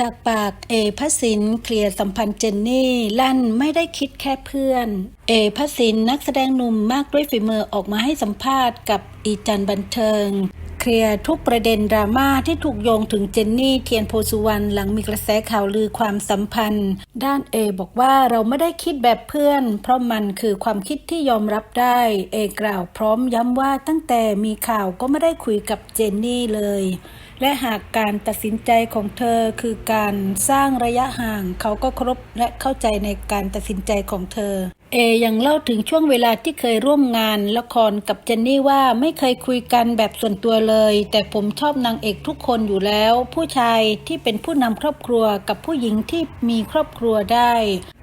จากปากเอพสินเคลียร์สัมพันธ์เจนนี่ ลั่นไม่ได้คิดแค่เพื่อน เอพสินนักแสดงหนุ่มมากด้วยฝีมือออกมาให้สัมภาษณ์กับอีจันบันเทิง เคลียร์ทุกประเด็นดราม่าที่ถูกโยงถึงเจนนี่เทียนโพสุวรรณหลังมีกระแสข่าวลือความสัมพันธ์ ด้านเอบอกว่าเราไม่ได้คิดแบบเพื่อน เพราะมันคือความคิดที่ยอมรับได้เอกล่าวพร้อมย้ำว่าตั้งแต่มีข่าวก็ไม่ได้คุยกับเจนนี่เลย และหากการตัดสินใจของเธอคือการสร้างระยะห่าง เขาก็เคารพและเข้าใจในการตัดสินใจของเธอ เอยังเล่าถึงช่วงเวลาที่เคยร่วมงานละครกับเจนนี่ว่าไม่เคยคุยกันแบบส่วนตัวเลย แต่ผมชอบนางเอกทุกคนอยู่แล้ว ผู้ชายที่เป็นผู้นำครอบครัวกับผู้หญิงที่มีครอบครัวได้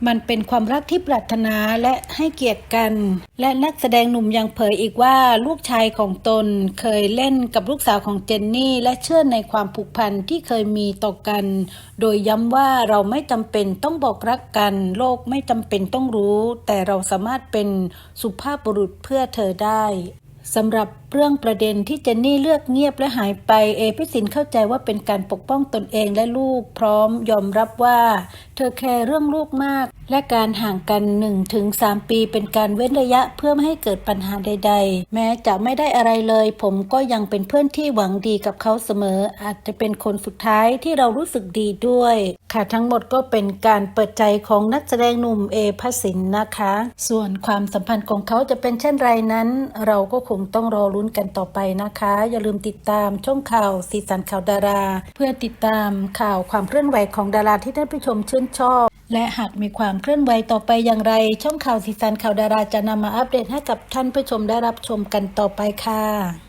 มันเป็นความรักที่ปรารถนาและให้เกียรติกัน และนักแสดงหนุ่มยังเผยอีกว่าลูกชายของตนเคยเล่นกับลูกสาวของเจนนี่ และเชื่อในความผูกพันที่เคยมีต่อกัน โดยย้ำว่าเราไม่จำเป็นต้องบอกรักกัน โลกไม่จำเป็นต้องรู้ แต่เราสามารถเป็นสุภาพบุรุษเพื่อเธอได้สำหรับเรื่องประเด็นที่เจนนี่เลือกเงียบและหายไปเอพิสินเข้าใจว่าเป็นการปกป้องตนเองและลูก พร้อมยอมรับว่า เธอแคร์เรื่องลูกมาก และการห่างกัน 1-3 ปีเป็นการเว้นระยะเพื่อไม่ให้เกิดปัญหาใด ๆ แม้จะไม่ได้อะไรเลย ผมก็ยังเป็นเพื่อนที่หวังดีกับเขาเสมอ อาจจะเป็นคนสุดท้ายที่เรารู้สึกดีด้วย ค่ะทั้งหมดก็เป็นการเปิดใจของนักแสดงหนุ่มเอพสินนะคะ ส่วนความสัมพันธ์ของเขาจะเป็นเช่นไรนั้น เราก็คงต้องรอลุ้นกันต่อไปนะคะ อย่าลืมติดตามช่องข่าวสีสันข่าวดารา เพื่อติดตามข่าวความเคลื่อนไหวของดาราที่ท่านผู้ชมชื่นชอบ และหากมีความเคลื่อนไหวต่อไปอย่างไร ช่องข่าวสีสันข่าวดาราจะนำมาอัปเดตให้กับท่านผู้ชมได้รับชมกันต่อไปค่ะ